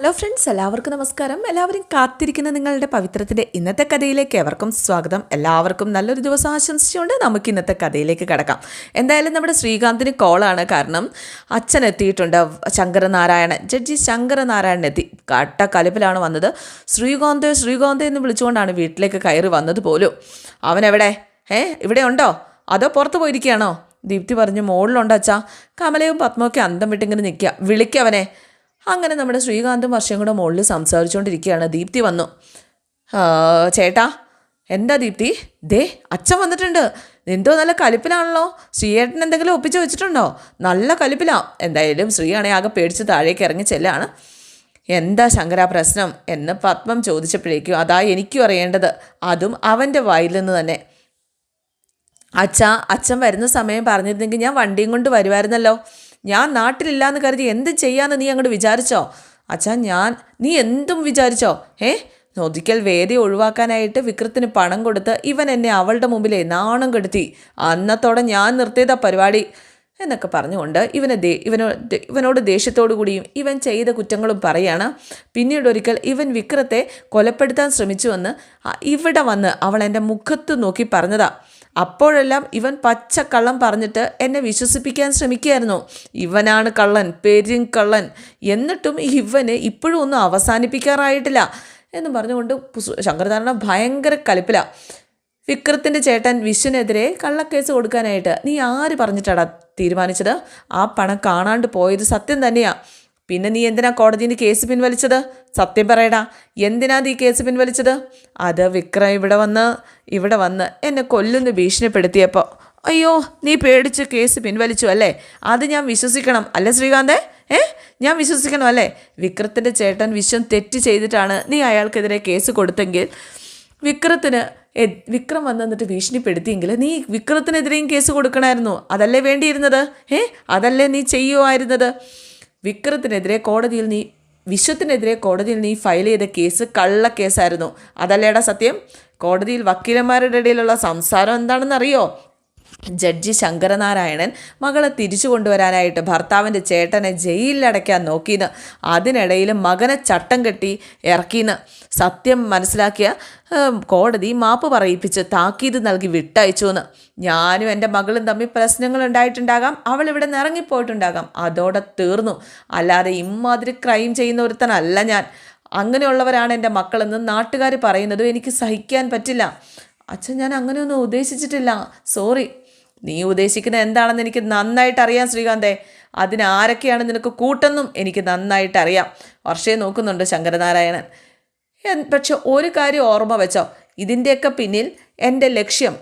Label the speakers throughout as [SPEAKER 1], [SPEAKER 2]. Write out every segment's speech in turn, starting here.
[SPEAKER 1] Hello friends എല്ലാവർക്കും നമസ്കാരം. എല്ലാവരും കാത്തിരിക്കുന്ന നിങ്ങളുടെ പവിത്രത്തിന്റെ ഇന്നത്തെ കഥയിലേക്ക് എവർക്കും സ്വാഗതം. എല്ലാവർക്കും നല്ലൊരു ദിവസം ആശംസിച്ചുകൊണ്ട് നമുക്ക് ഇന്നത്തെ കഥയിലേക്ക് കിടക്കാം. എന്തായാലും നമ്മുടെ ശ്രീകാന്തിന് കോളാണ് കാരണം അച്ഛൻ എത്തിയിട്ടുണ്ട് ശങ്കരനാരായണൻ. ജഡ്ജി ശങ്കരനാരായണൻ എത്തി. കട്ട കലിപ്പിലാണ് വന്നത്. ശ്രീകാന്ത് ശ്രീകാന്ത് എന്ന് വിളിച്ചുകൊണ്ടാണ് വീട്ടിലേക്ക് കയറി വന്നത് പോലും. അവനെവിടെ? ഏ ഇവിടെ ഉണ്ടോ? അതോ പുറത്ത് പോയിരിക്കുകയാണോ? ദീപ്തി പറഞ്ഞു മുകളിലുണ്ടോ അച്ഛാ. കമലയും പത്മൊക്കെ അന്തം വിട്ടിങ്ങനെ നിൽക്കുക. വിളിക്കവനെ അങ്ങനെ നമ്മുടെ ശ്രീകാന്തും വർഷം കൂടെ മുകളിൽ സംസാരിച്ചുകൊണ്ടിരിക്കുകയാണ്. ദീപ്തി വന്നു. ചേട്ടാ എന്താ ദീപ്തി? ദേ അച്ഛൻ വന്നിട്ടുണ്ട്. എന്തോ നല്ല കലിപ്പിലാണല്ലോ. ശ്രീയേട്ടൻ എന്തെങ്കിലും ഒപ്പിച്ച് വെച്ചിട്ടുണ്ടോ? നല്ല കലിപ്പിലാ. എന്തായാലും ശ്രീയാണെ ആകെ പേടിച്ച് താഴേക്ക് ഇറങ്ങി ചെല്ലാണ്. എന്താ ശങ്കര പ്രശ്നം എന്ന് പത്മം ചോദിച്ചപ്പോഴേക്കും അതാ എനിക്കും അറിയേണ്ടത്. അതും അവന്റെ വായിൽ നിന്ന് തന്നെ. അച്ഛ അച്ഛൻ വരുന്ന സമയം പറഞ്ഞിരുന്നെങ്കിൽ ഞാൻ വണ്ടിയും കൊണ്ട് വരുമായിരുന്നല്ലോ. ഞാൻ നാട്ടിലില്ലാന്ന് കരുതി എന്ത് ചെയ്യാന്ന് നീ അങ്ങോട്ട് വിചാരിച്ചോ? അച്ഛാ ഞാൻ നീ എന്തും വിചാരിച്ചോ? ഏ ഒരിക്കൽ വേദി ഒഴിവാക്കാനായിട്ട് വിക്രത്തിന് പണം കൊടുത്ത് ഇവൻ എന്നെ അവളുടെ മുമ്പിലെ നാണം കെടുത്തി. അന്നത്തോടെ ഞാൻ നിർത്തിയതാ പരിപാടി. എന്നൊക്കെ പറഞ്ഞുകൊണ്ട് ഇവനെ ദേ ഇവനോ ഇവനോട് ദേഷ്യത്തോടു കൂടിയും ഇവൻ ചെയ്ത കുറ്റങ്ങളും പറയാണ്. പിന്നീട് ഒരിക്കൽ ഇവൻ വിക്രത്തെ കൊലപ്പെടുത്താൻ ശ്രമിച്ചുവെന്ന് ഇവിടെ വന്ന് അവൾ എന്റെ മുഖത്ത് നോക്കി പറഞ്ഞതാ. അപ്പോഴെല്ലാം ഇവൻ പച്ച കള്ളം പറഞ്ഞിട്ട് എന്നെ വിശ്വസിപ്പിക്കാൻ ശ്രമിക്കുകയായിരുന്നു. ഇവനാണ് കള്ളൻ പെരും കള്ളൻ. എന്നിട്ടും ഇവന് ഇപ്പോഴും ഒന്നും അവസാനിപ്പിക്കാറായിട്ടില്ല എന്ന് പറഞ്ഞുകൊണ്ട് ശങ്കരധാരണ ഭയങ്കര കലിപ്പിലാണ് വിക്രത്തിന്റെ ചേട്ടൻ വിശ്വനെതിരെ കള്ളക്കേസ് കൊടുക്കാനായിട്ട് നീ ആര് പറഞ്ഞിട്ടാടാ തീരുമാനിച്ചത്? ആ പണം കാണാണ്ട് പോയത് സത്യം തന്നെയാ. പിന്നെ നീ എന്തിനാ കോടതിയിൽ കേസ് പിൻവലിച്ചത്? സത്യം പറയടാ എന്തിനാ നീ കേസ് പിൻവലിച്ചത്? അത് വിക്രം ഇവിടെ വന്ന് ഇവിടെ വന്ന് എന്നെ കൊല്ലുന്ന് ഭീഷണിപ്പെടുത്തിയപ്പോൾ അയ്യോ നീ പേടിച്ച് കേസ് പിൻവലിച്ചു അല്ലേ? അത് ഞാൻ വിശ്വസിക്കണം അല്ലേ ശ്രീകാന്തേ? ഏ? ഞാൻ വിശ്വസിക്കണം അല്ലേ? വിക്രത്തിന്റെ ചേട്ടൻ വിശ്വം തെറ്റ് ചെയ്തിട്ടാണ് നീ അയാൾക്കെതിരെ കേസ് കൊടുത്തെങ്കിൽ വിക്രത്തിന് വിക്രം വന്നിട്ട് ഭീഷണിപ്പെടുത്തിയെങ്കിൽ നീ വിക്രത്തിനെതിരെയും കേസ് കൊടുക്കണമായിരുന്നു അതല്ലേ വേണ്ടിയിരുന്നത്? ഏ? അതല്ലേ നീ ചെയ്യുമായിരുന്നത് വിക്രത്തിനെതിരെ കോടതിയിൽ നീ വിശ്വത്തിനെതിരെ കോടതിയിൽ നീ ഫയൽ ചെയ്ത കേസ് കള്ള കേസായിരുന്നു അതല്ലേടാ സത്യം? കോടതിയിൽ വക്കീലന്മാരുടെ ഇടയിലുള്ള സംസാരം എന്താണെന്നറിയോ? ജഡ്ജി ശങ്കരനാരായണൻ മകളെ തിരിച്ചു കൊണ്ടുവരാനായിട്ട് ഭർത്താവിന്റെ ചേട്ടനെ ജയിലിലടയ്ക്കാൻ നോക്കിയെന്ന് അതിനിടയിൽ മകനെ ചട്ടം കെട്ടി ഇറക്കിയെന്ന് സത്യം മനസ്സിലാക്കിയ കോടതി മാപ്പ് പറയിപ്പിച്ച് താക്കീത് നൽകി വിട്ടയച്ചു എന്ന് ഞാനും എന്റെ മകളും തമ്മിൽ പ്രശ്നങ്ങൾ ഉണ്ടായിട്ടുണ്ടാകാം. അവൾ ഇവിടെ നിന്ന് ഇറങ്ങിപ്പോയിട്ടുണ്ടാകാം. അതോടെ തീർന്നു. അല്ലാതെ ഇമ്മാതിരി ക്രൈം ചെയ്യുന്ന ഒരുത്തനല്ല ഞാൻ. അങ്ങനെയുള്ളവരാണ് എന്റെ മക്കളെന്ന് നാട്ടുകാർ പറയുന്നതും എനിക്ക് സഹിക്കാൻ പറ്റില്ല. അച്ഛൻ ഞാൻ അങ്ങനെയൊന്നും ഉദ്ദേശിച്ചിട്ടില്ല. സോറി. നീ ഉദ്ദേശിക്കുന്നത് എന്താണെന്ന് എനിക്ക് നന്നായിട്ട് അറിയാം ശ്രീകാന്തേ. അതിനാരൊക്കെയാണ് നിനക്ക് കൂട്ടെന്നും എനിക്ക് നന്നായിട്ട് അറിയാം. വർഷയെ നോക്കുന്നുണ്ട് ശങ്കരനാരായണൻ. പക്ഷെ ഒരു കാര്യം ഓർമ്മ വെച്ചോ. ഇതിന്റെയൊക്കെ പിന്നിൽ എന്റെ ലക്ഷ്യം.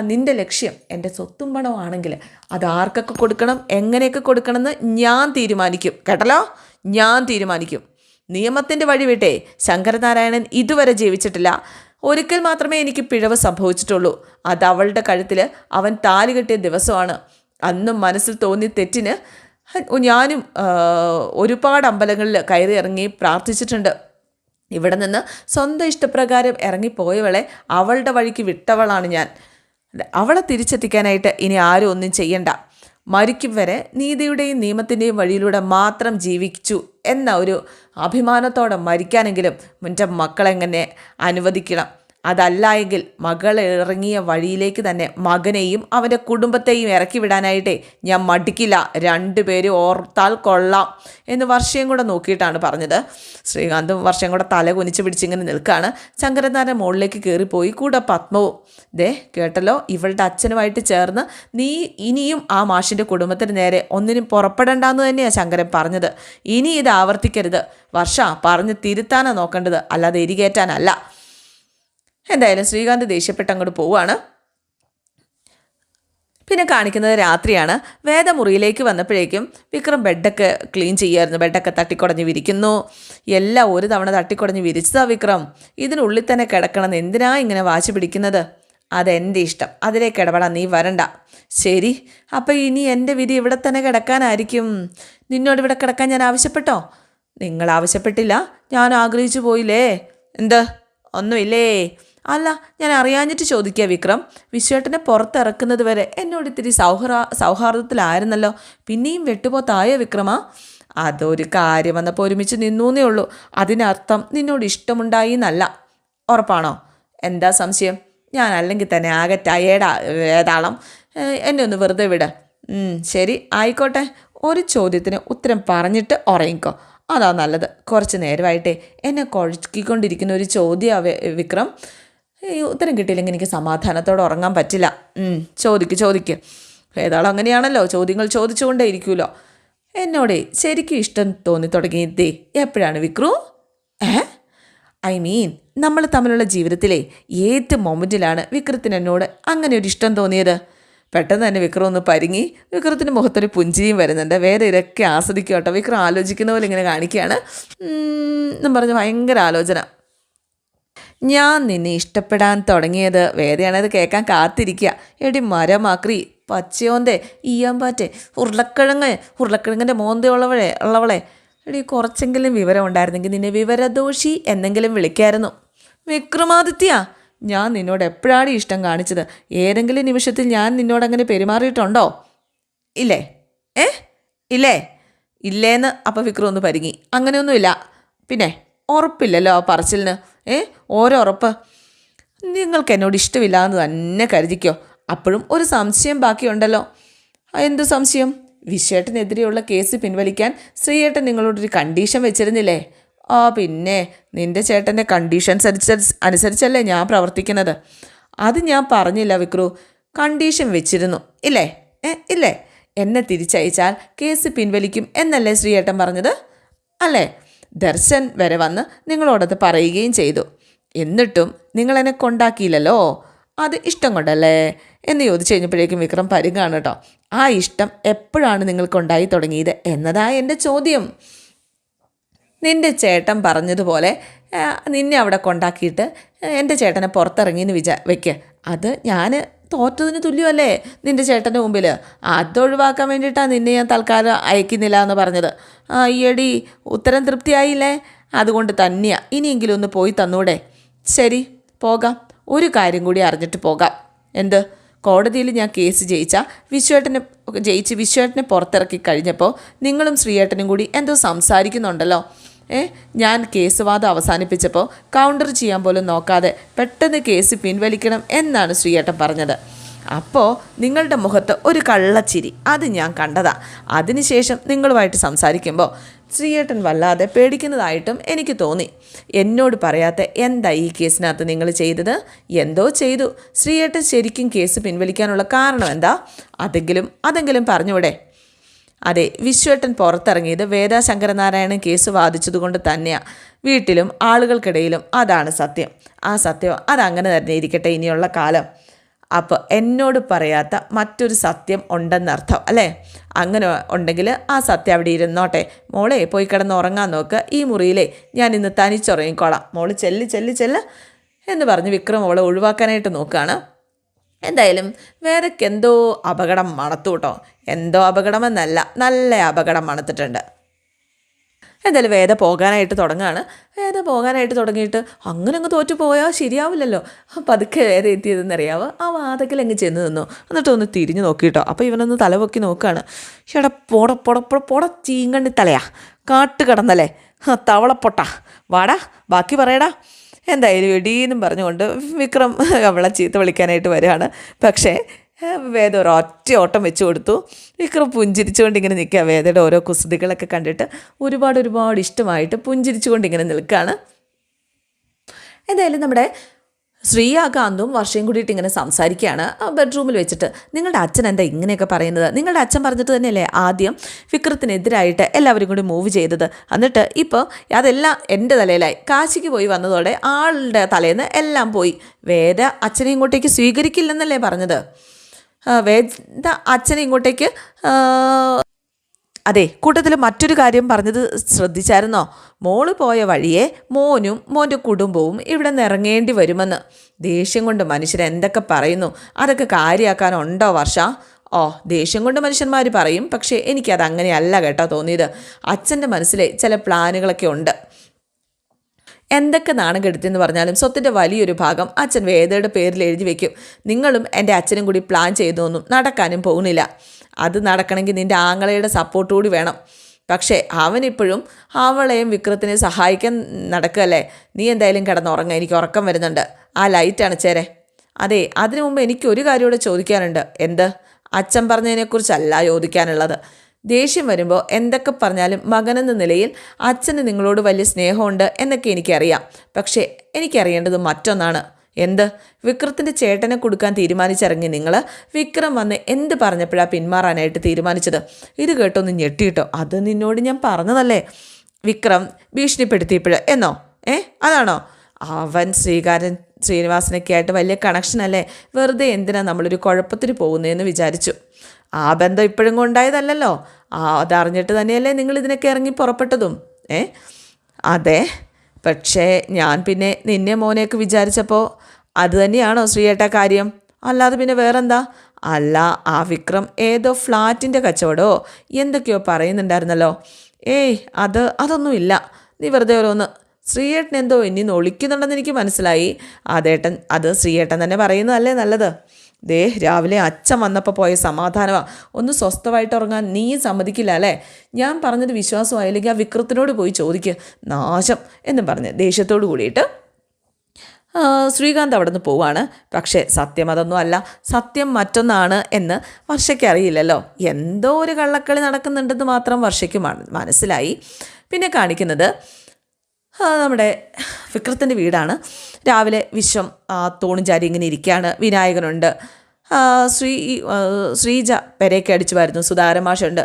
[SPEAKER 1] നിന്റെ ലക്ഷ്യം. എന്റെ സ്വത്തും പണവും ആണെങ്കിൽ അത് ആർക്കൊക്കെ കൊടുക്കണം എങ്ങനെയൊക്കെ കൊടുക്കണമെന്ന് ഞാൻ തീരുമാനിക്കും. കേട്ടല്ലോ? ഞാൻ തീരുമാനിക്കും. നിയമത്തിന്റെ വഴി വിട്ടേ ശങ്കരനാരായണൻ ഇതുവരെ ജീവിച്ചിട്ടില്ല. ഒരിക്കൽ മാത്രമേ എനിക്ക് പിഴവ് സംഭവിച്ചിട്ടുള്ളൂ. അത് അവളുടെ കഴുത്തിൽ അവൻ താലി കെട്ടിയ ദിവസമാണ്. അന്നും മനസ്സിൽ തോന്നിയ തെറ്റിന് ഞാനും ഒരുപാട് അമ്പലങ്ങളിൽ കയറി ഇറങ്ങി പ്രാർത്ഥിച്ചിട്ടുണ്ട്. ഇവിടെ നിന്ന് സ്വന്തം ഇഷ്ടപ്രകാരം ഇറങ്ങിപ്പോയവളെ അവളുടെ വഴിക്ക് വിട്ടവളാണ് ഞാൻ. അവളെ തിരിച്ചെത്തിക്കാനായിട്ട് ഇനി ആരും ഒന്നും ചെയ്യണ്ട. മരിക്കും വരെ നീതിയുടെയും നിയമത്തിന്റെയും വഴിയിലൂടെ മാത്രം ജീവിച്ചു എന്ന ഒരു അഭിമാനത്തോടെ മരിക്കാനെങ്കിലും എന്റെ മക്കളെങ്ങനെ അനുവദിക്കണം? അതല്ല എങ്കിൽ മകൾ ഇറങ്ങിയ വഴിയിലേക്ക് തന്നെ മകനെയും അവന്റെ കുടുംബത്തെയും ഇറക്കി വിടാനായിട്ടേ ഞാൻ മടിക്കില്ല. രണ്ടുപേരും ഓർത്താൽ കൊള്ളാം എന്ന് വർഷയും കൂടെ നോക്കിയിട്ടാണ് പറഞ്ഞത്. ശ്രീകാന്തും വർഷയും കൂടെ തല കുനിച്ച് പിടിച്ചിങ്ങനെ നിൽക്കുകയാണ് ശങ്കരനാരൻ മുകളിലേക്ക് കയറിപ്പോയി. കൂടെ പത്മവും. ദേ കേട്ടല്ലോ? ഇവളുടെ അച്ഛനുമായിട്ട് ചേർന്ന് നീ ഇനിയും ആ മാഷിന്റെ കുടുംബത്തിന് നേരെ ഒന്നിനും പുറപ്പെടണ്ടെന്ന് തന്നെയാണ് ശങ്കരൻ പറഞ്ഞത്. ഇനി ഇത് ആവർത്തിക്കരുത്. വർഷ പറഞ്ഞ് തിരുത്താനാണ് നോക്കേണ്ടത്. അല്ലാതെ എരികേറ്റാനല്ല എന്തായാലും ശ്രീകാന്ത് ദേഷ്യപ്പെട്ട് അങ്ങോട്ട് പോവുകയാണ് പിന്നെ കാണിക്കുന്നത് രാത്രിയാണ്. വേദമുറിയിലേക്ക് വന്നപ്പോഴേക്കും വിക്രം ബെഡൊക്കെ ക്ലീൻ ചെയ്യായിരുന്നു ബെഡൊക്കെ തട്ടിക്കുടഞ്ഞ് വിരിക്കുന്നു. എല്ലാം ഒരു തവണ തട്ടിക്കുടഞ്ഞ് വിരിച്ചതാ വിക്രം. ഇതിനുള്ളിൽ തന്നെ കിടക്കണം. എന്തിനാ ഇങ്ങനെ വാശി പിടിക്കുന്നത്? അതെന്റെ ഇഷ്ടം. അതിലേക്ക് ഇടപെടാൻ നീ വരണ്ട. ശരി. അപ്പോൾ ഇനി എന്റെ വിധി ഇവിടെ തന്നെ കിടക്കാനായിരിക്കും. നിന്നോട് ഇവിടെ കിടക്കാൻ ഞാൻ ആവശ്യപ്പെട്ടോ? നിങ്ങൾ ആവശ്യപ്പെട്ടില്ല. ഞാൻ ആഗ്രഹിച്ചു പോയില്ലേ? എന്ത്? ഒന്നുമില്ലേ? അല്ല ഞാൻ അറിയാഞ്ഞിട്ട് ചോദിക്കുക വിക്രം. വിശ്വേട്ടനെ പുറത്തിറക്കുന്നത് വരെ എന്നോട് ഇത്തിരി സൗഹൃ സൗഹാർദ്ദത്തിലായിരുന്നല്ലോ. പിന്നെയും വെട്ടുപോത്തായോ വിക്രമാ? അതൊരു കാര്യം വന്നപ്പോൾ ഒരുമിച്ച് നിന്നൂന്നേ ഉള്ളൂ. അതിനർത്ഥം നിന്നോട് ഇഷ്ടമുണ്ടായി എന്നല്ല ഉറപ്പാണോ? എന്താ സംശയം? ഞാൻ അല്ലെങ്കിൽ തന്നെ ആകെ ടയേർഡാ ഏതാളം. എന്നെ ഒന്ന് വെറുതെ വിട. ശരി ആയിക്കോട്ടെ. ഒരു ചോദ്യത്തിന് ഉത്തരം പറഞ്ഞിട്ട് ഉറങ്ങിക്കോ. അതാ നല്ലത്. കുറച്ച് നേരമായിട്ടേ എന്നെ കുഴക്കിക്കൊണ്ടിരിക്കുന്ന ഒരു ചോദ്യം വിക്രം. ഉത്തരം കിട്ടിയില്ലെങ്കിൽ എനിക്ക് സമാധാനത്തോടെ ഉറങ്ങാൻ പറ്റില്ല. ചോദിക്ക് ചോദിക്ക്. ഏതാളും അങ്ങനെയാണല്ലോ ചോദ്യങ്ങൾ ചോദിച്ചുകൊണ്ടേ ഇരിക്കുമല്ലോ എന്നോടേ ശരിക്കും ഇഷ്ടം തോന്നി തുടങ്ങിയതേ എപ്പോഴാണ് വിക്രു? ഏ? ഐ മീൻ നമ്മൾ തമ്മിലുള്ള ജീവിതത്തിലെ ഏത് മൊമെന്റിലാണ് വിക്രത്തിന് എന്നോട് അങ്ങനെ ഒരു ഇഷ്ടം തോന്നിയത്. പെട്ടെന്ന് തന്നെ വിക്രം ഒന്ന് പരിങ്ങി വിക്രത്തിന്റെ മുഖത്തൊരു പുഞ്ചിയും വരുന്നുണ്ട്. വേറെ ഇതൊക്കെ ആസ്വദിക്കും കേട്ടോ വിക്രം ആലോചിക്കുന്ന പോലെ ഇങ്ങനെ കാണിക്കുകയാണ്. എന്നും പറഞ്ഞ് ഭയങ്കര ആലോചന. ഞാൻ നിന്നെ ഇഷ്ടപ്പെടാൻ തുടങ്ങിയത്. വേദയാണത് കേൾക്കാൻ കാത്തിരിക്കുക. എടി മരമാക്രി പച്ചയോന്തേ ഈയാമ്പാറ്റെ ഉരുളക്കിഴങ്ങ് ഉരുളക്കിഴങ്ങിന്റെ മോന്തയുള്ളവളെ ഉള്ളവളെ ഉള്ളവളെ. എടി കുറച്ചെങ്കിലും വിവരം ഉണ്ടായിരുന്നെങ്കിൽ നിന്നെ വിവരദോഷി എന്നെങ്കിലും വിളിക്കായിരുന്നു. വിക്രമാദിത്യ ഞാൻ നിന്നോട് എപ്പോഴാണ് ഇഷ്ടം കാണിച്ചത്? ഏതെങ്കിലും നിമിഷത്തിൽ ഞാൻ നിന്നോട് അങ്ങനെ പെരുമാറിയിട്ടുണ്ടോ? ഇല്ലേ? ഏ? ഇല്ലേ? ഇല്ലേന്ന്. അപ്പം വിക്രം ഒന്ന് പരിങ്ങി. അങ്ങനെയൊന്നുമില്ല. പിന്നെ ഉറപ്പില്ലല്ലോ ആ പറച്ചിലിന്. ഏ? ഓരോ ഉറപ്പ്. നിങ്ങൾക്ക് എന്നോട് ഇഷ്ടമില്ലാന്ന് തന്നെ കരുതിക്കോ. അപ്പോഴും ഒരു സംശയം ബാക്കിയുണ്ടല്ലോ. എന്ത് സംശയം? വിശ്വേട്ടനെതിരെയുള്ള കേസ് പിൻവലിക്കാൻ ശ്രീയേട്ടൻ നിങ്ങളോടൊരു കണ്ടീഷൻ വെച്ചിരുന്നില്ലേ? ആ പിന്നെ നിന്റെ ചേട്ടന്റെ കണ്ടീഷൻസ് അനുസരിച്ച് അനുസരിച്ചല്ലേ ഞാൻ പ്രവർത്തിക്കുന്നത്. അത് ഞാൻ പറഞ്ഞില്ല വിക്രു. കണ്ടീഷൻ വെച്ചിരുന്നു. ഇല്ലേ? ഏ ഇല്ലേ? എന്നെ തിരിച്ചയച്ചാൽ കേസ് പിൻവലിക്കും എന്നല്ലേ ശ്രീയേട്ടൻ പറഞ്ഞത്? അല്ലേ? ദർശൻ വരെ വന്ന് നിങ്ങളോടത് പറയുകയും ചെയ്തു. എന്നിട്ടും നിങ്ങളെന്നെ കൊണ്ടാക്കിയില്ലല്ലോ? അത് ഇഷ്ടം കൊണ്ടല്ലേ? എന്ന് ചോദിച്ചു കഴിഞ്ഞപ്പോഴേക്കും വിക്രം പരുങ്ങാണ് കേട്ടോ ആ ഇഷ്ടം എപ്പോഴാണ് നിങ്ങൾക്കുണ്ടായി തുടങ്ങിയത് എന്നതാ എന്റെ ചോദ്യം. നിന്റെ ചേട്ടൻ പറഞ്ഞതുപോലെ നിന്നെ അവിടെ കൊണ്ടാക്കിയിട്ട് എന്റെ ചേട്ടനെ പുറത്തിറങ്ങിയെന്ന് വിചാ വയ്ക്കുക അത് ഞാൻ തോറ്റതിന് തുല്യമല്ലേ നിന്റെ ചേട്ടന്റെ മുമ്പിൽ അത് ഒഴിവാക്കാൻ വേണ്ടിയിട്ടാണ് നിന്നെ ഞാൻ തൽക്കാലം അയക്കുന്നില്ല എന്ന് പറഞ്ഞത്. ഈയടി ഉത്തരം തൃപ്തിയായില്ലേ? അതുകൊണ്ട് തന്നെയാണ് ഇനിയെങ്കിലും ഒന്ന് പോയി തന്നൂടെ. ശരി പോകാം. ഒരു കാര്യം കൂടി അറിഞ്ഞിട്ട് പോകാം. എന്ത്? കോടതിയിൽ ഞാൻ കേസ് ജയിച്ച വിശ്വേട്ടനെ ജയിച്ച് വിശ്വേട്ടനെ പുറത്തിറക്കി കഴിഞ്ഞപ്പോൾ നിങ്ങളും ശ്രീയേട്ടനും കൂടി എന്തോ സംസാരിക്കുന്നുണ്ടല്ലോ. ഏ? ഞാൻ കേസ് വാദം അവസാനിപ്പിച്ചപ്പോൾ കൗണ്ടർ ചെയ്യാൻ പോലും നോക്കാതെ പെട്ടെന്ന് കേസ് പിൻവലിക്കണം എന്നാണ് ശ്രീയേട്ടൻ പറഞ്ഞത്. അപ്പോൾ നിങ്ങളുടെ മുഖത്ത് ഒരു കള്ളച്ചിരി അത് ഞാൻ കണ്ടതാ. അതിനുശേഷം നിങ്ങളുമായിട്ട് സംസാരിക്കുമ്പോൾ ശ്രീയേട്ടൻ വല്ലാതെ പേടിക്കുന്നതായിട്ടും എനിക്ക് തോന്നി. എന്നോട് പറയാത്ത എന്താ ഈ കേസിനകത്ത് നിങ്ങൾ ചെയ്തത്? എന്തോ ചെയ്തു. ശ്രീയേട്ടൻ ശരിക്കും കേസ് പിൻവലിക്കാനുള്ള കാരണം എന്താ? അതെങ്കിലും അതെങ്കിലും പറഞ്ഞൂടെ. അതെ വിശ്വേട്ടൻ പുറത്തിറങ്ങിയത് വേദ ശങ്കരനാരായണൻ കേസ് വാദിച്ചതുകൊണ്ട് തന്നെയാണ് വീട്ടിലും ആളുകൾക്കിടയിലും അതാണ് സത്യം. ആ സത്യം അതങ്ങനെ തന്നെ ഇരിക്കട്ടെ ഇനിയുള്ള കാലം. അപ്പോൾ എന്നോട് പറയാത്ത മറ്റൊരു സത്യം ഉണ്ടെന്നർത്ഥം അല്ലേ? അങ്ങനെ ഉണ്ടെങ്കിൽ ആ സത്യം അവിടെ ഇരുന്നോട്ടെ. മോളെ പോയി കിടന്ന് ഉറങ്ങാൻ നോക്ക്. ഈ മുറിയിലെ ഞാൻ ഇന്ന് തനിച്ചുറങ്ങിക്കോളാം. മോൾ ചെല്ല് ചെല്ല് ചെല്ല് എന്ന് പറഞ്ഞ് വിക്രം അവളെ ഒഴിവാക്കാനായിട്ട് നോക്കുകയാണ് എന്തായാലും വേറെക്ക് എന്തോ അപകടം മണത്തു കേട്ടോ എന്തോ അപകടമെന്നല്ല നല്ല അപകടം മണത്തിട്ടുണ്ട്. എന്തായാലും വേദ പോകാനായിട്ട് തുടങ്ങുകയാണ് വേദ പോകാനായിട്ട് തുടങ്ങിയിട്ട് അങ്ങനെ അങ്ങ് തോറ്റു പോയാൽ ശരിയാവില്ലല്ലോ പതുക്കെ വേദ എത്തിയതെന്നറിയാവോ? ആ വാതക്കൽ അങ്ങ് ചെന്ന് നിന്നു. എന്നിട്ട് ഒന്ന് തിരിഞ്ഞു നോക്കിയിട്ടോ അപ്പോൾ ഇവനൊന്ന് തലപൊക്കി നോക്കുകയാണ് എടാ പൊട പൊട പൊട പൊട ചീങ്കണ്ണി തലയാ കാട്ട് കിടന്നല്ലേ തവളപ്പൊട്ട. വാടാ ബാക്കി പറയടാ. എന്തായാലും എടീന്നും പറഞ്ഞുകൊണ്ട് വിക്രം അവളെ ചീത്ത വിളിക്കാനായിട്ട് വരികയാണ്. പക്ഷേ വേദ ഒറ്റ ഓട്ടം വെച്ചു കൊടുത്തു. വിക്രം പുഞ്ചിരിച്ചുകൊണ്ട് ഇങ്ങനെ നിൽക്കുക. വേദയുടെ ഓരോ കുസൃതികളൊക്കെ കണ്ടിട്ട് ഒരുപാട് ഒരുപാട് ഇഷ്ടമായിട്ട് പുഞ്ചിരിച്ചുകൊണ്ട് ഇങ്ങനെ നിൽക്കുകയാണ്. എന്തായാലും നമ്മുടെ ശ്രീയാകാന്തും വർഷയും കൂടിയിട്ട് ഇങ്ങനെ സംസാരിക്കുകയാണ്. ബെഡ്റൂമിൽ വെച്ചിട്ട് നിങ്ങളുടെ അച്ഛൻ എന്താ ഇങ്ങനെയൊക്കെ പറയുന്നത്? നിങ്ങളുടെ അച്ഛൻ പറഞ്ഞിട്ട് തന്നെയല്ലേ ആദ്യം വിക്രത്തിനെതിരായിട്ട് എല്ലാവരും കൂടി മൂവ് ചെയ്തത്? എന്നിട്ട് ഇപ്പോൾ അതെല്ലാം എന്റെ തലയിലായി. കാശിക്ക് പോയി വന്നതോടെ ആളുടെ തലേന്ന് എല്ലാം പോയി. വേദ അച്ഛനെ ഇങ്ങോട്ടേക്ക് സ്വീകരിക്കില്ലെന്നല്ലേ പറഞ്ഞത്? വേദ അച്ഛനെ ഇങ്ങോട്ടേക്ക് അതെ കൂട്ടത്തിൽ മറ്റൊരു കാര്യം പറഞ്ഞത് ശ്രദ്ധിച്ചായിരുന്നോ? മോൾ പോയ വഴിയെ മോനും മോന്റെ കുടുംബവും ഇവിടെ നിന്ന് ഇറങ്ങേണ്ടി വരുമെന്ന്. ദേഷ്യം കൊണ്ട് മനുഷ്യർ എന്തൊക്കെ പറയുന്നു? അതൊക്കെ കാര്യമാക്കാനുണ്ടോ വർഷ? ഓ ദേഷ്യം കൊണ്ട് മനുഷ്യന്മാർ പറയും പക്ഷേ എനിക്കത് അങ്ങനെയല്ല കേട്ടോ തോന്നിയത്. അച്ഛന്റെ മനസ്സിലെ ചില പ്ലാനുകളൊക്കെ ഉണ്ട്. എന്തൊക്കെ നാണം കെടുത്തിയെന്ന് പറഞ്ഞാലും സ്വത്തിന്റെ വലിയൊരു ഭാഗം അച്ഛൻ വേദയുടെ പേരിൽ എഴുതി വെക്കും. നിങ്ങളും എന്റെ അച്ഛനും കൂടി പ്ലാൻ ചെയ്തൊന്നും നടക്കാനും പോകുന്നില്ല. അത് നടക്കണമെങ്കിൽ നിന്റെ ആങ്ങളയുടെ സപ്പോർട്ട് കൂടി വേണം. പക്ഷേ അവനിപ്പോഴും അവളെയും വിക്രത്തിനെ സഹായിക്കാൻ നടക്കുകയല്ലേ? നീ എന്തായാലും കിടന്നുറങ്ങുക എനിക്ക് ഉറക്കം വരുന്നുണ്ട്. ആ ലൈറ്റ് അണച്ചേരെ അതെ അതിനു മുമ്പ് എനിക്ക് ഒരു കാര്യം കൂടെ ചോദിക്കാനുണ്ട്. എന്ത്? അച്ഛൻ പറഞ്ഞതിനെക്കുറിച്ചല്ല ചോദിക്കാനുള്ളത്. ദേഷ്യം വരുമ്പോൾ എന്തൊക്കെ പറഞ്ഞാലും മകനെന്ന നിലയിൽ അച്ഛന് നിങ്ങളോട് വലിയ സ്നേഹമുണ്ട് എന്നൊക്കെ എനിക്കറിയാം. പക്ഷേ എനിക്കറിയേണ്ടത് മറ്റൊന്നാണ്. എന്ത്? വിക്രത്തിന്റെ ചേട്ടനെ കൊടുക്കാൻ തീരുമാനിച്ചിറങ്ങി നിങ്ങൾ വിക്രം വന്ന് എന്ത് പറഞ്ഞപ്പോഴാണ് പിന്മാറാനായിട്ട് തീരുമാനിച്ചത്? ഇത് കേട്ടൊന്ന് ഞെട്ടിയിട്ടോ? അത് നിന്നോട് ഞാൻ പറഞ്ഞതല്ലേ? വിക്രം ഭീഷണിപ്പെടുത്തിയപ്പോഴ്. എന്നോ? ഏ? അതാണോ? അവൻ ശ്രീകാരൻ ശ്രീനിവാസനൊക്കെ ആയിട്ട് വലിയ കണക്ഷൻ അല്ലേ? വെറുതെ എന്തിനാ നമ്മളൊരു കുഴപ്പത്തിന് പോകുന്നതെന്ന് വിചാരിച്ചു. ആ ബന്ധം ഇപ്പോഴും കൊണ്ടായതല്ലല്ലോ. ആ അതറിഞ്ഞിട്ട് തന്നെയല്ലേ നിങ്ങൾ ഇതിനൊക്കെ ഇറങ്ങി പുറപ്പെട്ടതും? ഏ? അതെ. പക്ഷേ ഞാൻ പിന്നെ നിന്നെ മോനെയൊക്കെ വിചാരിച്ചപ്പോൾ അത് തന്നെയാണോ ശ്രീയേട്ട കാര്യം? അല്ലാതെ പിന്നെ വേറെന്താ? അല്ല ആ വിക്രം ഏതോ ഫ്ലാറ്റിന്റെ കച്ചവടമോ എന്തൊക്കെയോ പറയുന്നുണ്ടായിരുന്നല്ലോ. ഏയ് അത് അതൊന്നുമില്ല. നീ വെറുതെ ഓരോന്ന് ശ്രീയേട്ടൻ എന്തോ ഇനി ഒളിക്കുന്നുണ്ടെന്ന് എനിക്ക് മനസ്സിലായി. അതേട്ടൻ അത് ശ്രീയേട്ടൻ തന്നെ പറയുന്നതല്ലേ നല്ലത്? ദേ രാവിലെ അച്ഛൻ വന്നപ്പോൾ പോയ സമാധാനമാണ് ഒന്ന് സ്വസ്ഥമായിട്ട് ഉറങ്ങാൻ നീ സമ്മതിക്കില്ല അല്ലേ? ഞാൻ പറഞ്ഞത് വിശ്വാസമായില്ലെങ്കിൽ ആ വിക്രത്തിനോട് പോയി ചോദിക്കുക നാശം എന്ന് പറഞ്ഞ് ദേഷ്യത്തോട് കൂടിയിട്ട് ശ്രീകാന്ത് അവിടെ നിന്ന് പോവാണ്. പക്ഷേ സത്യം അതൊന്നും അല്ല. സത്യം മറ്റൊന്നാണ് എന്ന് വർഷയ്ക്ക് അറിയില്ലല്ലോ. എന്തോ ഒരു കള്ളക്കളി നടക്കുന്നുണ്ടെന്ന് മാത്രം വർഷയ്ക്ക് മനസ്സിലായി. പിന്നെ കാണിക്കുന്നത് നമ്മുടെ വിക്രത്തിന്റെ വീടാണ്. രാവിലെ വിശ്വം തോണിഞ്ചാരി ഇങ്ങനെ ഇരിക്കുകയാണ് വിനായകനുണ്ട്. ശ്രീ ശ്രീജ പെരയൊക്കെ അടിച്ചു വരുന്നു. സുധാരമാഷുണ്ട്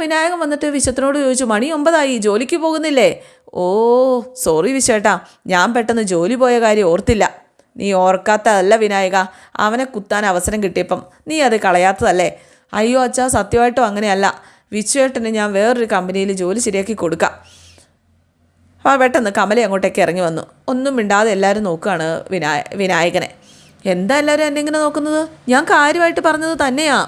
[SPEAKER 1] വിനായകൻ വന്നിട്ട് വിശ്വത്തിനോട് ചോദിച്ചു മണി ഒമ്പതായി? ജോലിക്ക് പോകുന്നില്ലേ? ഓ സോറി വിശ്വേട്ടാ. ഞാൻ പെട്ടെന്ന് ജോലി പോയ കാര്യം ഓർത്തില്ല. നീ ഓർക്കാത്തതല്ല വിനായക. അവനെ കുത്താൻ അവസരം കിട്ടിയപ്പം നീ അത് കളയാത്തതല്ലേ? അയ്യോ അച്ഛാ സത്യമായിട്ടും അങ്ങനെയല്ല. വിശ്വേട്ടന് ഞാൻ വേറൊരു കമ്പനിയിൽ ജോലി ശരിയാക്കി കൊടുക്കാം. ആ പെട്ടെന്ന് കമല അങ്ങോട്ടേക്ക് ഇറങ്ങി വന്നു. ഒന്നും മിണ്ടാതെ എല്ലാവരും നോക്കുകയാണ് വിനായ വിനായകനെ. എന്താ എല്ലാവരും എന്നെ ഇങ്ങനെ നോക്കുന്നത്? ഞാൻ കാര്യമായിട്ട് പറഞ്ഞത് തന്നെയാ.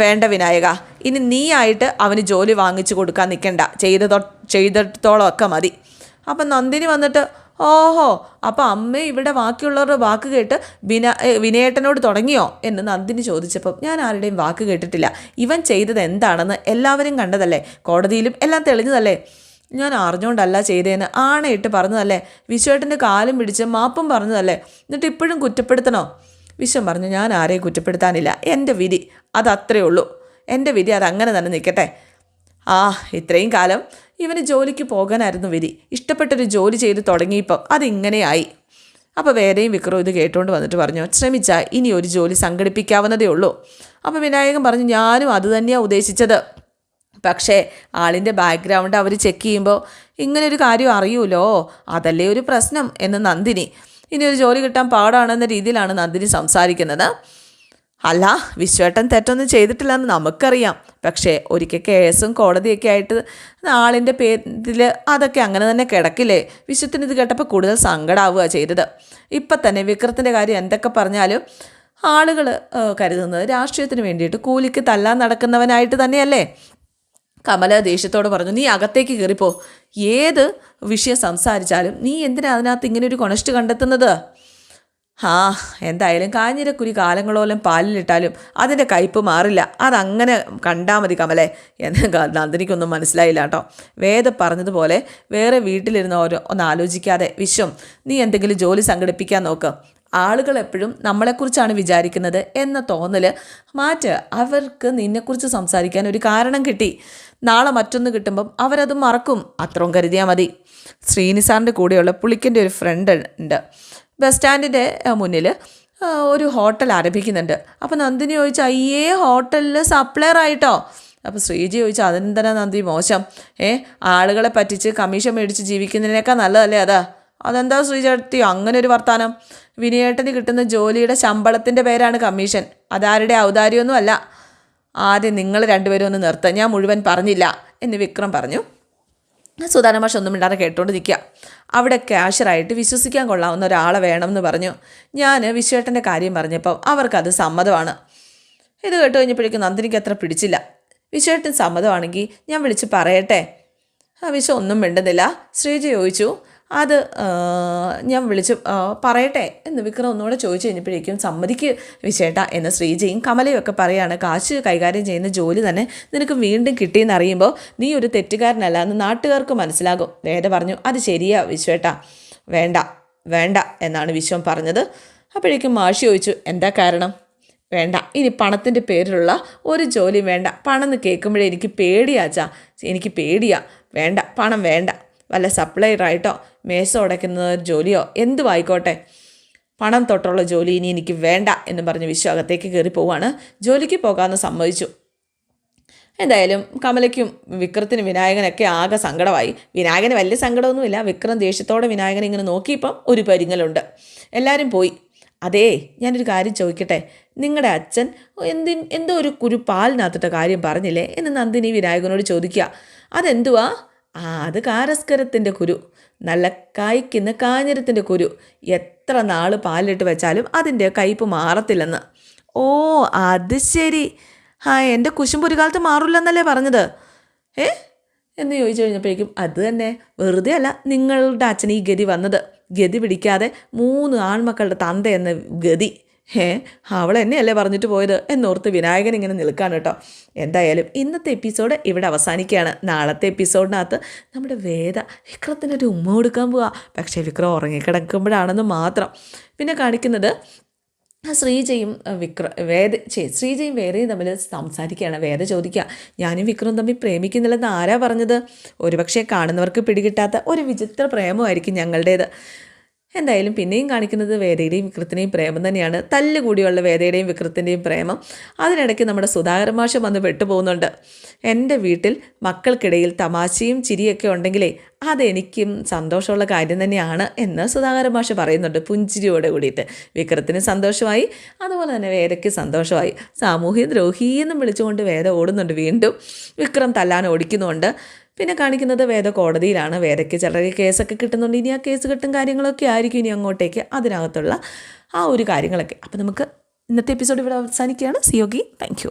[SPEAKER 1] വേണ്ട വിനായക ഇനി നീ ആയിട്ട് അവന് ജോലി വാങ്ങിച്ചു കൊടുക്കാൻ നിൽക്കണ്ട ചെയ്തതോ ചെയ്തിടത്തോളം ഒക്കെ മതി. അപ്പം നന്ദിനി വന്നിട്ട് ഓഹോ അപ്പോൾ അമ്മ ഇവിടെ ബാക്കിയുള്ളവരുടെ വാക്ക് കേട്ട് വിന വിനയേട്ടനോട് തുടങ്ങിയോ? എന്ന് നന്ദിനി ചോദിച്ചപ്പോൾ ഞാൻ ആരുടെയും വാക്ക് കേട്ടിട്ടില്ല. ഇവൻ ചെയ്തത് എന്താണെന്ന് എല്ലാവരും കണ്ടതല്ലേ? കോടതിയിലും എല്ലാം തെളിഞ്ഞതല്ലേ? ഞാൻ അറിഞ്ഞുകൊണ്ടല്ല ചെയ്തേന്ന് ആണയിട്ട് പറഞ്ഞതല്ലേ? വിശ്വേട്ടന്റെ കാലും പിടിച്ച് മാപ്പും പറഞ്ഞതല്ലേ? എന്നിട്ട് ഇപ്പോഴും കുറ്റപ്പെടുത്തണോ? വിശ്വം പറഞ്ഞു ഞാൻ ആരെയും കുറ്റപ്പെടുത്താനില്ല. എന്റെ വിധി അതത്രേ ഉള്ളൂ. എന്റെ വിധി അതങ്ങനെ തന്നെ നിൽക്കട്ടെ. ആ ഇത്രയും കാലം ഇവന് ജോലിക്ക് പോകാനായിരുന്നു വിധി. ഇഷ്ടപ്പെട്ടൊരു ജോലി ചെയ്ത് തുടങ്ങിയപ്പം അതിങ്ങനെയായി. അപ്പോൾ വേറെയും വിക്രം ഇത് കേട്ടുകൊണ്ട് വന്നിട്ട് പറഞ്ഞു ശ്രമിച്ചാൽ ഇനി ഒരു ജോലി സംഘടിപ്പിക്കാവുന്നതേ ഉള്ളൂ. അപ്പോൾ വിനായകൻ പറഞ്ഞു ഞാനും അത് തന്നെയാണ് ഉദ്ദേശിച്ചത്. പക്ഷേ ആളിന്റെ ബാക്ക്ഗ്രൗണ്ട് അവർ ചെക്ക് ചെയ്യുമ്പോൾ ഇങ്ങനൊരു കാര്യം അറിയൂലോ? അതല്ലേ ഒരു പ്രശ്നം എന്ന് നന്ദിനി. ഇനി ഒരു ജോലി കിട്ടാൻ പാടാണെന്ന രീതിയിലാണ് നന്ദിനി സംസാരിക്കുന്നത്. അല്ല വിശ്വേട്ടൻ തെറ്റൊന്നും ചെയ്തിട്ടില്ലെന്ന് നമുക്കറിയാം. പക്ഷേ ഒരിക്കൽ കേസും കോടതിയൊക്കെ ആയിട്ട് ആളിന്റെ പേരിൽ അതൊക്കെ അങ്ങനെ തന്നെ കിടക്കില്ലേ? വിശ്വത്തിന് ഇത് കേട്ടപ്പോൾ കൂടുതൽ സങ്കടമാവുക ചെയ്തത്. ഇപ്പം തന്നെ വിക്രത്തിന്റെ കാര്യം എന്തൊക്കെ പറഞ്ഞാലും ആളുകൾ കരുതുന്നത് രാഷ്ട്രീയത്തിന് വേണ്ടിയിട്ട് കൂലിക്ക് തല്ലാൻ നടക്കുന്നവനായിട്ട് തന്നെയല്ലേ? കമല ദേഷ്യത്തോട് പറഞ്ഞു നീ അകത്തേക്ക് കയറിപ്പോ ഏത് വിഷയം സംസാരിച്ചാലും നീ എന്തിനാ അതിനകത്ത് ഇങ്ങനെ ഒരു കൊണസ്റ്റ് കണ്ടെത്തുന്നത്? ആ എന്തായാലും കാഞ്ഞിരക്കുരി കാലങ്ങളോലം പാലിലിട്ടാലും അതിന്റെ കയ്പ് മാറില്ല. അതങ്ങനെ കണ്ടാൽ മതി കമലെ. എന്ന് നന്ദിനിക്കൊന്നും മനസ്സിലായില്ല കേട്ടോ. വേദ പറഞ്ഞതുപോലെ വേറെ വീട്ടിലിരുന്ന ഓരോ ഒന്ന് ആലോചിക്കാതെ വിശ്വം നീ എന്തെങ്കിലും ജോലി സംഘടിപ്പിക്കാൻ നോക്ക്. ആളുകൾ എപ്പോഴും നമ്മളെക്കുറിച്ചാണ് വിചാരിക്കുന്നത് എന്ന തോന്നൽ മാറ്റ് അവർക്ക് നിന്നെക്കുറിച്ച് സംസാരിക്കാൻ ഒരു കാരണം കിട്ടി. നാളെ മറ്റൊന്ന് കിട്ടുമ്പം അവരത് മറക്കും. അത്രയും കരുതിയാൽ മതി. ശ്രീനിസാറിന്റെ കൂടെയുള്ള പുളിക്കന്റെ ഒരു ഫ്രണ്ട് ഉണ്ട്. ബസ് സ്റ്റാൻഡിന്റെ മുന്നിൽ ഒരു ഹോട്ടൽ ആരംഭിക്കുന്നുണ്ട്. അപ്പോൾ നന്ദിനി ചോദിച്ചു അയ്യേ ഹോട്ടലിൽ സപ്ലയർ ആയിട്ടോ? അപ്പോൾ ശ്രീജി ചോദിച്ചു അതെന്തിനാ നന്ദി മോശം. ഏ ആളുകളെ പറ്റിച്ച് കമ്മീഷൻ മേടിച്ച് ജീവിക്കുന്നതിനേക്കാൾ നല്ലതല്ലേ അതാ? അതെന്താ ശ്രീചേട്ടത്തി അങ്ങനെ ഒരു വർത്താനം. വിനിയേട്ടന് കിട്ടുന്ന ജോലിയുടെ ശമ്പളത്തിന്റെ പേരാണ് കമ്മീഷൻ. അതാരുടെ ഔദാര്യമൊന്നും അല്ല. ആദ്യം നിങ്ങൾ രണ്ടുപേരും ഒന്ന് നിർത്തുക ഞാൻ മുഴുവൻ പറഞ്ഞില്ല എന്ന് വിക്രം പറഞ്ഞു. സുധാരമാഷ് ഒന്നും ഇല്ലാതെ കേട്ടുകൊണ്ട് നിൽക്കുക അവിടെ ക്യാഷറായിട്ട് വിശ്വസിക്കാൻ കൊള്ളാവുന്ന ഒരാളെ വേണമെന്ന് പറഞ്ഞു. ഞാൻ വിശ്വേട്ടന്റെ കാര്യം പറഞ്ഞപ്പോൾ അവർക്കത് സമ്മതമാണ്. ഇത് കേട്ട് കഴിഞ്ഞപ്പോഴേക്കും നന്ദിനിക്ക് അത്ര പിടിച്ചില്ല. വിശ്വേട്ടൻ സമ്മതമാണെങ്കിൽ ഞാൻ വിളിച്ച് പറയട്ടെ. ആ വിശ്വ ഒന്നും മിണ്ടുന്നില്ല. ശ്രീജ ചോദിച്ചു അത് ഞാൻ വിളിച്ച് പറയട്ടെ എന്ന് വിക്രം ഒന്നുകൂടെ ചോദിച്ചു കഴിഞ്ഞപ്പോഴേക്കും സമ്മതിക്ക് വിശേട്ട എന്ന് ശ്രീജയും കമലയും ഒക്കെ പറയാണ് കാശ് കൈകാര്യം ചെയ്യുന്ന ജോലി തന്നെ നിനക്ക് വീണ്ടും കിട്ടിയെന്ന് അറിയുമ്പോൾ നീ ഒരു തെറ്റുകാരനല്ല എന്ന് നാട്ടുകാർക്ക് മനസ്സിലാകും. വേദ പറഞ്ഞു അത് ശരിയാ വിശ്വേട്ട. വേണ്ട വേണ്ട എന്നാണ് വിശ്വം പറഞ്ഞത്. അപ്പോഴേക്കും മാഷി ചോദിച്ചു എന്താ കാരണം? വേണ്ട ഇനി പണത്തിന്റെ പേരിലുള്ള ഒരു ജോലി വേണ്ട. പണം എന്ന് കേൾക്കുമ്പോഴേ എനിക്ക് പേടിയാച്ചാ എനിക്ക് പേടിയാ. വേണ്ട പണം വേണ്ട. വല്ല സപ്ലൈറായിട്ടോ മേശ ഉടയ്ക്കുന്ന ജോലിയോ എന്തുമായിക്കോട്ടെ പണം തൊട്ടുള്ള ജോലി ഇനി എനിക്ക് വേണ്ട എന്ന് പറഞ്ഞ് വിശ്വ അകത്തേക്ക് കയറി പോവാണ്. ജോലിക്ക് പോകാമെന്ന് സമ്മതിച്ചു. എന്തായാലും കമലയ്ക്കും വിക്രത്തിനും വിനായകനൊക്കെ ആകെ സങ്കടമായി. വിനായകന് വലിയ സങ്കടമൊന്നുമില്ല. വിക്രം ദേഷ്യത്തോടെ വിനായകൻ ഇങ്ങനെ നോക്കിയപ്പം ഒരു പരിങ്ങലുണ്ട്. എല്ലാവരും പോയി. അതേ ഞാനൊരു കാര്യം ചോദിക്കട്ടെ? നിങ്ങളുടെ അച്ഛൻ എന്തി എന്തോ ഒരു കുരു പാലിനകത്തിട്ട കാര്യം പറഞ്ഞില്ലേ? എന്ന് നന്ദിനി വിനായകനോട് ചോദിക്കുക. അതെന്തുവാ? ആ അത് കാരസ്കരത്തിന്റെ കുരു. നല്ല കായ്ക്കുന്ന കാഞ്ഞിരത്തിന്റെ കുരു. എത്ര നാൾ പാലിട്ട് വെച്ചാലും അതിന്റെ കയ്പ് മാറത്തില്ലെന്ന്. ഓ അത് ശരി. ആ എന്റെ കുശുമ്പ് ഒരു കാലത്ത് മാറില്ലെന്നല്ലേ പറഞ്ഞത്? ഏ? എന്ന് ചോദിച്ചു കഴിഞ്ഞപ്പോഴേക്കും അത് തന്നെ. വെറുതെ അല്ല നിങ്ങളുടെ അച്ഛൻ ഈ ഗതി വന്നത്. ഗതി പിടിക്കാതെ മൂന്ന് ആൺമക്കളുടെ തന്തയെന്ന ഗതി. ഏ അവൾ എന്നെയല്ലേ പറഞ്ഞിട്ട് പോയത്? എന്നോർത്ത് വിനായകൻ ഇങ്ങനെ നിൽക്കാണ് കേട്ടോ. എന്തായാലും ഇന്നത്തെ എപ്പിസോഡ് ഇവിടെ അവസാനിക്കുകയാണ്. നാളത്തെ എപ്പിസോഡിനകത്ത് നമ്മുടെ വേദ വിക്രത്തിനൊരു ഉമ്മ കൊടുക്കാൻ പോവാ. പക്ഷേ വിക്രം ഉറങ്ങിക്കിടക്കുമ്പോഴാണെന്ന് മാത്രം. പിന്നെ കാണിക്കുന്നത് ശ്രീജയും വിക്ര വേദ ശ്രീജയും വേദയും തമ്മിൽ സംസാരിക്കുകയാണ്. വേദ ചോദിക്കുക ഞാനും വിക്രവും തമ്മിൽ പ്രേമിക്കുന്നില്ലെന്ന് ആരാ പറഞ്ഞത്? ഒരുപക്ഷെ കാണുന്നവർക്ക് പിടികിട്ടാത്ത ഒരു വിചിത്ര പ്രേമമായിരിക്കും ഞങ്ങളുടേത്. എന്തായാലും പിന്നെയും കാണിക്കുന്നത് വേദയുടെയും വിക്രത്തിന്റെയും പ്രേമം തന്നെയാണ്. തല്ലുകൂടിയുള്ള വേദയുടെയും വിക്രത്തിന്റെയും പ്രേമം. അതിനിടയ്ക്ക് നമ്മുടെ സുധാകരൻ മാഷ് വന്ന് പെട്ടുപോകുന്നുണ്ട്. എന്റെ വീട്ടിൽ മക്കൾക്കിടയിൽ തമാശയും ചിരിയൊക്കെ ഉണ്ടെങ്കിലേ അതെനിക്കും സന്തോഷമുള്ള കാര്യം തന്നെയാണ് എന്ന് സുധാകരൻ മാഷ് പറയുന്നുണ്ട് പുഞ്ചിരിയോടെ കൂടിയിട്ട്. വിക്രത്തിന് സന്തോഷമായി. അതുപോലെ തന്നെ വേദയ്ക്ക് സന്തോഷമായി. സാമൂഹ്യ ദ്രോഹി എന്നും വിളിച്ചുകൊണ്ട് വേദ ഓടുന്നുണ്ട് വീണ്ടും. വിക്രം തല്ലാൻ ഓടിക്കുന്നുണ്ട്. പിന്നെ കാണിക്കുന്നത് വേദ കോടതിയിലാണ്. വേദയ്ക്ക് ചിലർ കേസൊക്കെ കിട്ടുന്നുണ്ട്. ഇനി ആ കേസ് കിട്ടും കാര്യങ്ങളൊക്കെ ആയിരിക്കും ഇനി അങ്ങോട്ടേക്ക് അതിനകത്തുള്ള ആ ഒരു കാര്യങ്ങളൊക്കെ. അപ്പോൾ നമുക്ക് ഇന്നത്തെ എപ്പിസോഡ് ഇവിടെ അവസാനിക്കുകയാണ്. സിയോഗി താങ്ക് യു